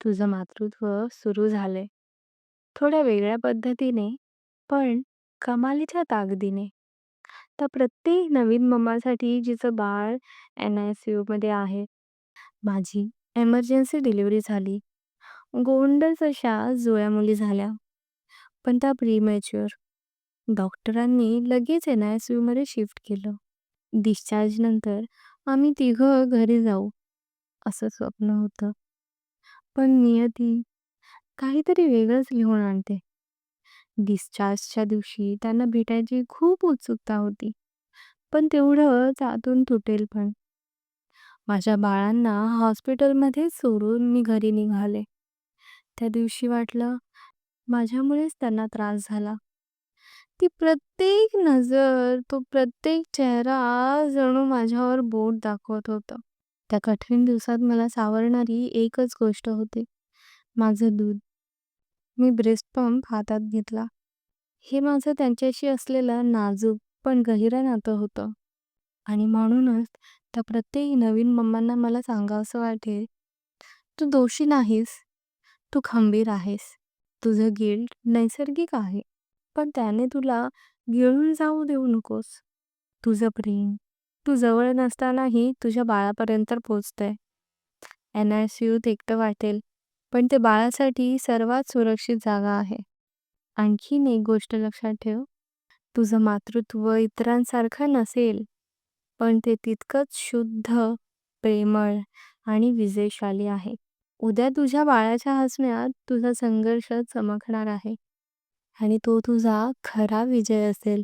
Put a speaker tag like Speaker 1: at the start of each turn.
Speaker 1: तुझं मातृत्व सुरू झालंय. थोड्या वेगळ्या पद्धतीने, पण कमालीच्या ताकदीने. तर प्रत्येक नवीन मम्मासाठी जिचं बाळ एन-आय-सी-यूमध्ये आहे. माझी एमर्जन्सी डिलिव्हरी झाली. गोंडस अशा जुळ्या मुली झाल्या. पण त्या प्रीमॅच्युअर. डॉक्टरांनी लगेच एन-आय-सी-यूमध्ये शिफ्ट केलं. डिस्चार्जनंतर आम्ही तिघं घरी जाऊ, असं स्वप्न होतं. पण नियती काहीतरी वेगळंच लिहून आणते. डिस्चार्जच्या दिवशी त्यांना भेटायची खूप उत्सुकता होती. पण तेवढंच आतून तुटेल पण. माझ्या बाळांना हॉस्पिटलमध्येच सोडून मी घरी निघाले. त्या दिवशी वाटलं, माझ्यामुळेच त्यांना त्रास झाला. ती प्रत्येक नजर, तो प्रत्येक चेहरा जणू माझ्यावर बोट दाखवत होतं. त्या कठीण दिवसात मला सावरणारी एकच गोष्ट होती, माझं दूध. मी ब्रेस्ट पंप हातात घेतला. हे माझं त्यांच्याशी असलेलं नाजूक पण गहिरं नातं होतं. आणि म्हणूनच त्या प्रत्येक नवीन मम्मांना मला सांगावसं वाटे, तू दोषी नाहीस. तू खंबीर आहेस. तुझं गिल्ट नैसर्गिक आहे. पण त्याने तुला गिळून जाऊ देऊ नकोस. तुझं प्रेम, तू जवळ नसतानाही तुझ्या बाळापर्यंत पोचतंय एन-आय-सी-यूत एकटं वाटेल, पण ते बाळासाठी सर्वात सुरक्षित जागा आहे. आणखीन एक गोष्ट लक्षात ठेव, तुझं मातृत्व इतरांसारखं नसेल, पण ते तितकंच शुद्ध, प्रेमळ आणि विजयशाली आहे. उद्या तुझ्या बाळाच्या हसण्यात तुझा संघर्ष चमकणार आहे. आणि तो तुझा खरा विजय असेल.